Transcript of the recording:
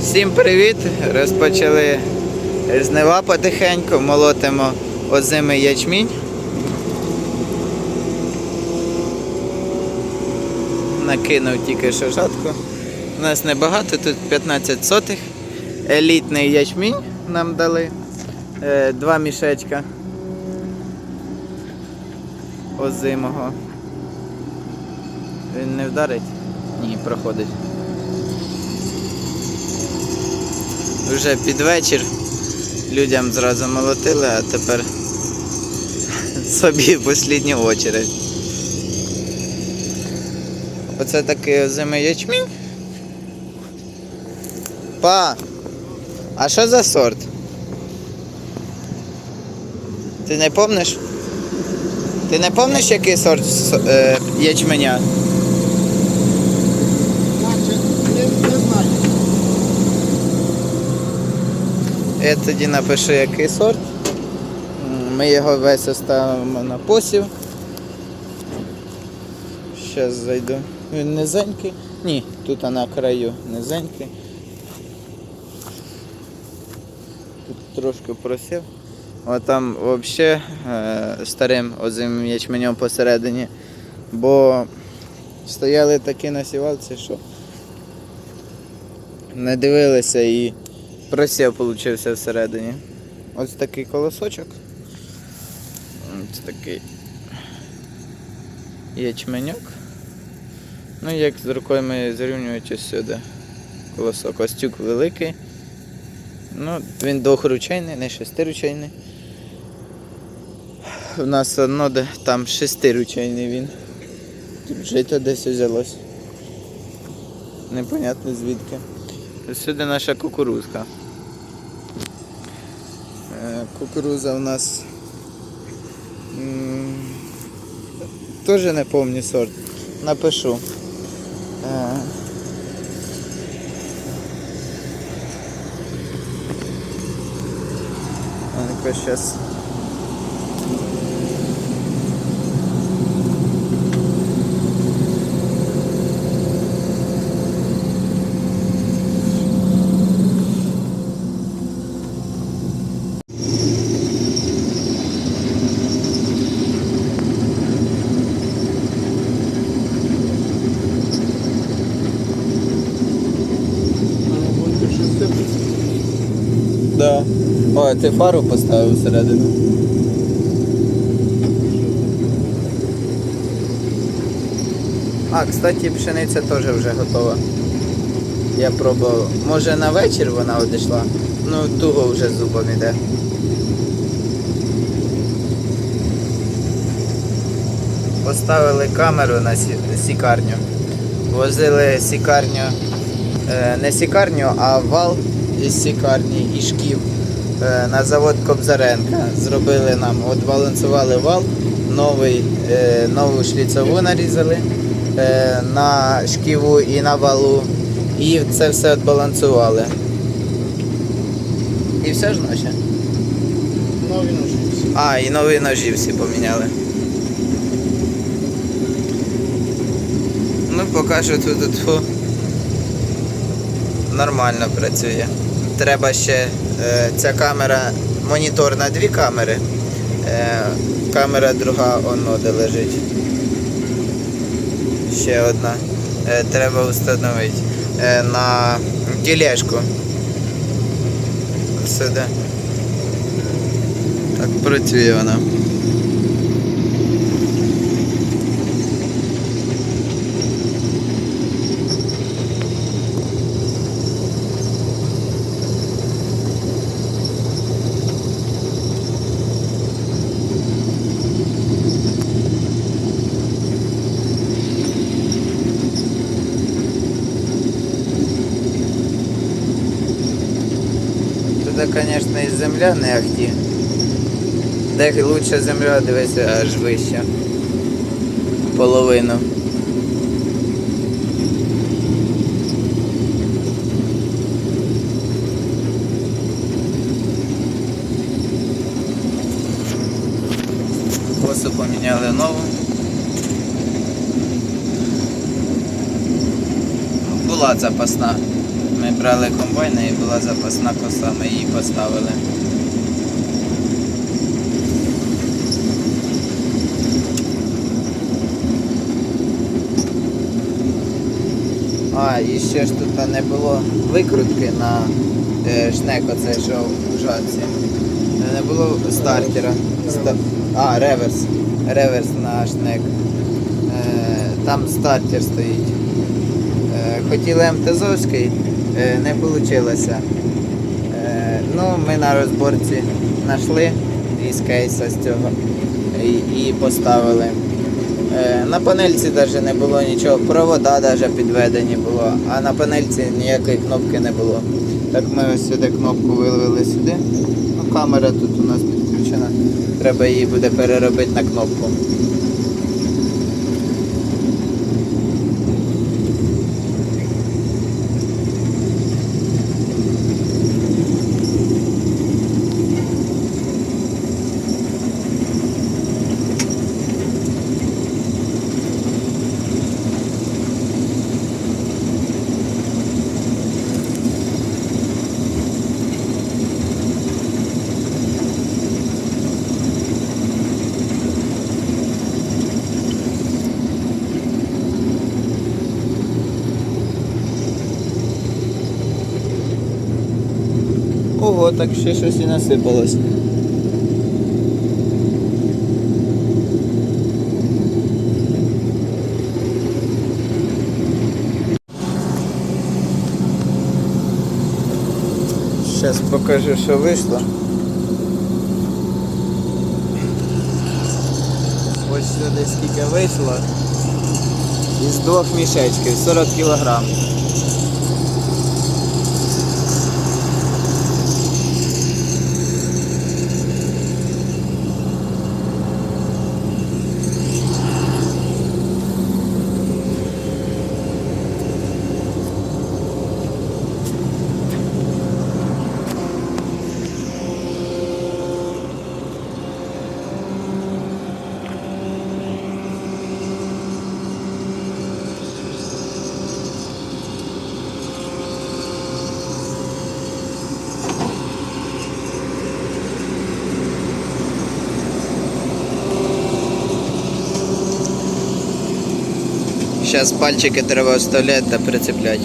Всім привіт! Розпочали жнива потихеньку, молотимо озимий ячмінь. Накинув тільки що жатку. У нас небагато, тут 15 сотих. Елітний ячмінь нам дали. Е, Два мішечка озимого. Він не вдарить? Ні, проходить. Вже під вечір людям зразу молотили, а тепер собі в послідню очередь. Оце такий озимий ячмінь. Па! А що за сорт? Ти не помниш? Ти не помниш, який сорт е, ячменя? Значить, не, не знаю. Я тоді напишу, який сорт. Ми його весь оставимо на посів. Зараз зайду. Він низенький. Ні, тут на краю низенький. Тут трошки просів. А там взагалі старим озимим ячменем посередині. Бо стояли такі насівалці, що не дивилися і просів получився всередині. Ось такий колосочок. Ось такий ячменьок. Ну, як з рукою ми зрівнюють ось сюди. Колосок. Ось тюк великий. Ну, він двохручейний, не шестиручейний. У нас одно, де там шестиручейний він. Жито десь взялось. Непонятно звідки. Сюди наша кукурузка. Кукуруза у нас тоже не помню сорт. Напишу. Е, О, ти фару поставив всередину. А, кстати, пшениця теж вже готова. Я пробував. Може на вечір вона одійшла. Ну, туго вже зубом іде. Поставили камеру на сі- сікарню. Возили сікарню, е, не сікарню, а вал із сікарні і шків на завод Кобзаренка. Зробили нам, от балансували вал, новий, е, нову шліцову нарізали е, на шківу і на валу. І це все відбалансували. І все ж ночі. Нові ножиці. А, і нові ножі всі поміняли. Ну, поки що тут, тут нормально працює. Треба ще е, ця камера, монітор на дві камери. Е, камера друга оно де лежить. Ще одна. Е, треба встановити е, на тележку. Сюди. Так працює вона. Звісно, і земля не ахті. Де лучше земля, дивися, аж вище. Половину. Косу поміняли нову. Була запасна. Ми брали комбайна і була запасна коса, ми її поставили. А, і ще ж тут не було викрутки на е, шнек оцей, що в жатці. Не було стартера. Ста- А, реверс. Реверс на шнек. Е, Там стартер стоїть. Е, Хотіли МТЗовський, не вийшло. Ну, ми на розборці знайшли із кейса з цього і, поставили. Е, На панельці навіть не було нічого, провода навіть підведені було, а на панельці ніякої кнопки не було. Так ми ось сюди кнопку вивели сюди. Ну, камера тут у нас підключена. Треба її буде переробити на кнопку. Ого, так ще щось і насипалось. Зараз покажу, що вийшло. Ось сюди скільки вийшло. Із двох мішечків 40 кілограм. Зараз пальчики треба вставляти та прицепляти.